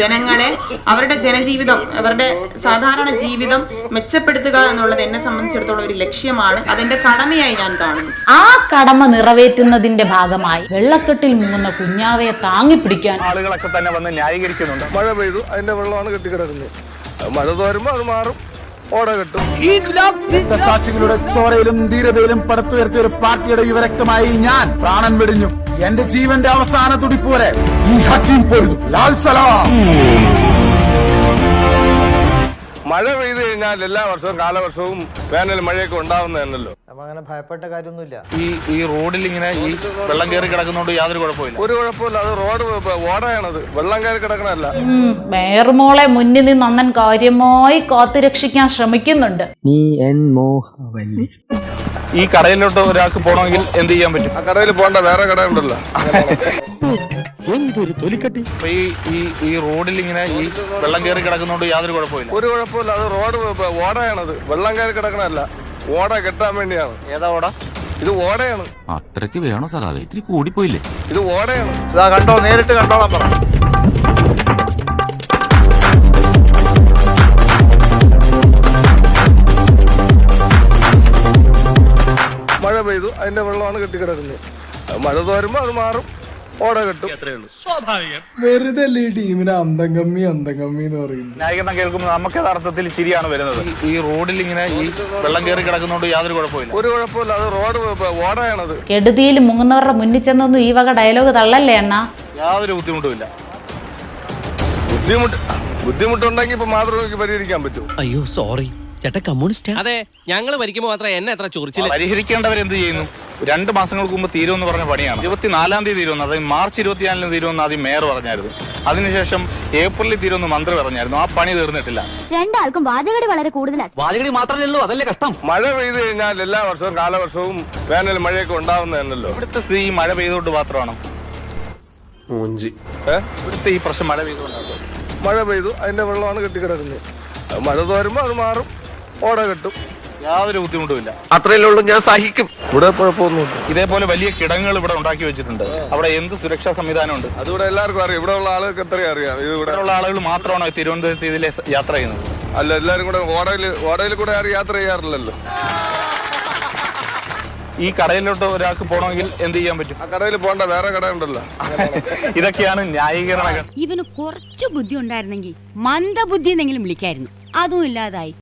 ജനങ്ങളെ അവരുടെ ജനജീവിതം അവരുടെ സാധാരണ ജീവിതം മെച്ചപ്പെടുത്തുക എന്നുള്ളത് എന്നെ സംബന്ധിച്ചിടത്തോളം ഒരു ലക്ഷ്യമാണ്. അതെന്റെ കടമയായി ഞാൻ കാണുന്നു. ആ കടമ നിറവേറ്റുന്നതിന്റെ ഭാഗമായി വെള്ളക്കെട്ടിൽ മുങ്ങുന്ന കുഞ്ഞാവയെ താങ്ങിപ്പിടിക്കാൻ ആളുകളൊക്കെ തന്നെ വന്ന് ന്യായീകരിക്കുന്നുണ്ട്. മഴ പെയ്തു അതിന്റെ വെള്ളമാണ് കെട്ടിക്കിടക്കുന്നത്. മഴ തോരുമ്പോ അത് മാറും. ഓട കെട്ടും. രക്തസാക്ഷികളുടെ ചോരയിലും ധീരതയിലും പടുത്തുയർത്തിയ ഒരു പാർട്ടിയുടെ യുവരക്തമായി ഞാൻ പ്രാണൻ വെടിഞ്ഞു. എന്റെ ജീവന്റെ അവസാന തുടിപ്പ് വരെ ഈ ഹക്കീം പൊരുതു ലാൽ സലാം. കഴിഞ്ഞാൽ എല്ലാ വർഷവും കാലവർഷവും വേനൽ മഴയൊക്കെ ഉണ്ടാവുന്നതല്ലോ നമ്മ അങ്ങനെ ഭയപ്പെട്ട കാര്യമൊന്നുമില്ല. ഈ ഈ റോഡിൽ ഇങ്ങനെ ഈ വെള്ളം കയറി കിടക്കുന്നതുകൊണ്ട് യാതൊരു കുഴപ്പമില്ല ഒരു കുഴപ്പമില്ല അത് റോഡ് ഓടയാണത് വെള്ളം കയറി കിടക്കണല്ല മേർമോളെ മുന്നിൽ നിന്ന് അണ്ണൻ കാര്യമായി കാത്തുരക്ഷിക്കാൻ ശ്രമിക്കുന്നുണ്ട്. നീ എൻ മോഹവല്ലി. ഈ കടയിലോട്ട് ഒരാൾക്ക് പോകണമെങ്കിൽ എന്ത് ചെയ്യാൻ പറ്റും? ആ കടയിൽ പോകണ്ട വേറെ കട എന്തൊരു തൊലിക്കട്ടി? ഈ ഈ ഈ റോഡിൽ ഇങ്ങനെ ഈ വെള്ളം കയറി കിടക്കുന്നതുകൊണ്ട് യാതൊരു കുഴപ്പമില്ല ഒരു കുഴപ്പമില്ല അത് റോഡ് ഓടയാണത്. വെള്ളം കയറി കിടക്കണല്ല ഓട കെട്ടാൻ വേണ്ടിയാണ്. ഏതാ ഓട? ഇത് ഓടയാണ്. അത്രയ്ക്ക് വേണോ സഖാവേ? ഇത്തിരി കൂടിപ്പോയില്ലേ? ഇത് ഓടയാണ്. ഇതാ കണ്ടോ? നേരിട്ട് കണ്ടോളാം പറ. മഴ പെയ്തു. അതിന്റെ വെള്ളമാണ് കെട്ടിക്കിടക്കുന്നത്. മഴ തോരുമ്പോ അത് മാറും. ഓട കെട്ടും. വെറുതെ അല്ലേ ഈ ടീമിന് അന്തം കമ്മി അന്തം കമ്മി എന്ന് പറയുന്നത്? ന്യായീകരണം കേൾക്കുമ്പോൾ നമുക്ക് യഥാർത്ഥത്തിൽ ചിരിയാണ് വരുന്നത്. ഈ- റോഡിൽ ഇങ്ങനെ ഈ വെള്ളം കയറി കിടക്കുന്നതുകൊണ്ട് യാതൊരു കുഴപ്പമില്ല ഒരു കുഴപ്പമില്ല അത് റോഡ് ഓടയാണത്. കെടുതിയിൽ മുങ്ങുന്നവരുടെ മുന്നിൽ ചെന്നൊന്നും ഈ വക ഡയലോഗ് തള്ളല്ലേ അണ്ണ? യാതൊരു ബുദ്ധിമുട്ടുമില്ല. ബുദ്ധിമുട്ട് ബുദ്ധിമുട്ടുണ്ടെങ്കിൽ ഇപ്പൊ മാത്രമേ പരിഹരിക്കാൻ പറ്റൂ. അയ്യോ സോറി ചേട്ടാ കമ്മ്യൂണിസ്റ്റ് അതെ ഞങ്ങൾ ഭരിക്കുമ്പോ മാത്രം എന്നെ എത്ര ചൊറിച്ചില്ല പരിഹരിക്കേണ്ടവരെന്ത് ചെയ്യുന്നു? രണ്ട് മാസങ്ങൾക്ക് മുമ്പ് തീരുമെന്ന് പറഞ്ഞ പണിയാണ്. ഇരുപത്തിനാലാം തീയതി തീരുമെന്ന് അതായത് മാർച്ച് ഇരുപത്തിനാലിന് തീരുമെന്ന് ആദ്യം മേയർ പറഞ്ഞായിരുന്നു. അതിനുശേഷം ഏപ്രിലിൽ തീരുമെന്ന് മന്ത്രി പറഞ്ഞായിരുന്നു. ആ പണി തീർന്നിട്ടില്ല. രണ്ടാൾക്കും വാചകടി വളരെ കൂടുതലാണ് വാചകടി മാത്രമേ ഉള്ളൂ അതല്ലേ കഷ്ടം? മഴ പെയ്തു കഴിഞ്ഞാൽ എല്ലാ വർഷവും കാലവർഷവും വേനൽ മഴയൊക്കെ ഉണ്ടാവുന്നതല്ലോ ഇവിടുത്തെ സ്ഥിതി ഈ മഴ പെയ്തുകൊണ്ട് മാത്രമാണ്? മൂഞ്ചി. ഇവിടുത്തെ ഈ പ്രശ്നം മഴ പെയ്തുകൊണ്ടാണ്? മഴ പെയ്തു അതിന്റെ വെള്ളമാണ് കെട്ടിക്കിടക്കുന്നത്. മഴ തോരുമ്പോ അത് മാറും ഓട കെട്ടും. യാതൊരു ബുദ്ധിമുട്ടുമില്ല അത്രയല്ലേ ഉള്ളൂ ഞാൻ സഹിക്കും. ഇവിടെ കുഴപ്പമൊന്നുമില്ല. ഇതേപോലെ വലിയ കിടങ്ങൾ ഇവിടെ ഉണ്ടാക്കി വെച്ചിട്ടുണ്ട്. അവിടെ എന്ത് സുരക്ഷാ സംവിധാനം ഉണ്ട്? അതിവിടെ എല്ലാവർക്കും അറിയാം. ഇവിടെ ഉള്ള ആളുകൾക്ക് എത്രയും അറിയാം. ഇത് ഇവിടെ ഉള്ള ആളുകൾ മാത്രമാണോ തിരുവനന്തപുരത്ത് ഇതിലെ യാത്ര ചെയ്യുന്നത്? അല്ല എല്ലാവരും കൂടെ ഓടയിൽ ഓടയിൽ കൂടെ ആരും യാത്ര ചെയ്യാറില്ലല്ലോ. ഈ കടയിലോട്ട് ഒരാൾക്ക് പോകണമെങ്കിൽ എന്ത് ചെയ്യാൻ പറ്റും? ആ കടയിൽ പോകണ്ട വേറെ കട ഉണ്ടല്ലോ ഇതൊക്കെയാണ് ന്യായീകരണങ്ങൾ ഇവന് കുറച്ച് ബുദ്ധി ഉണ്ടായിരുന്നെങ്കിൽ മന്ദബുദ്ധി എന്നെങ്കിലും വിളിക്കായിരുന്നു. അതും ഇല്ലാതായി.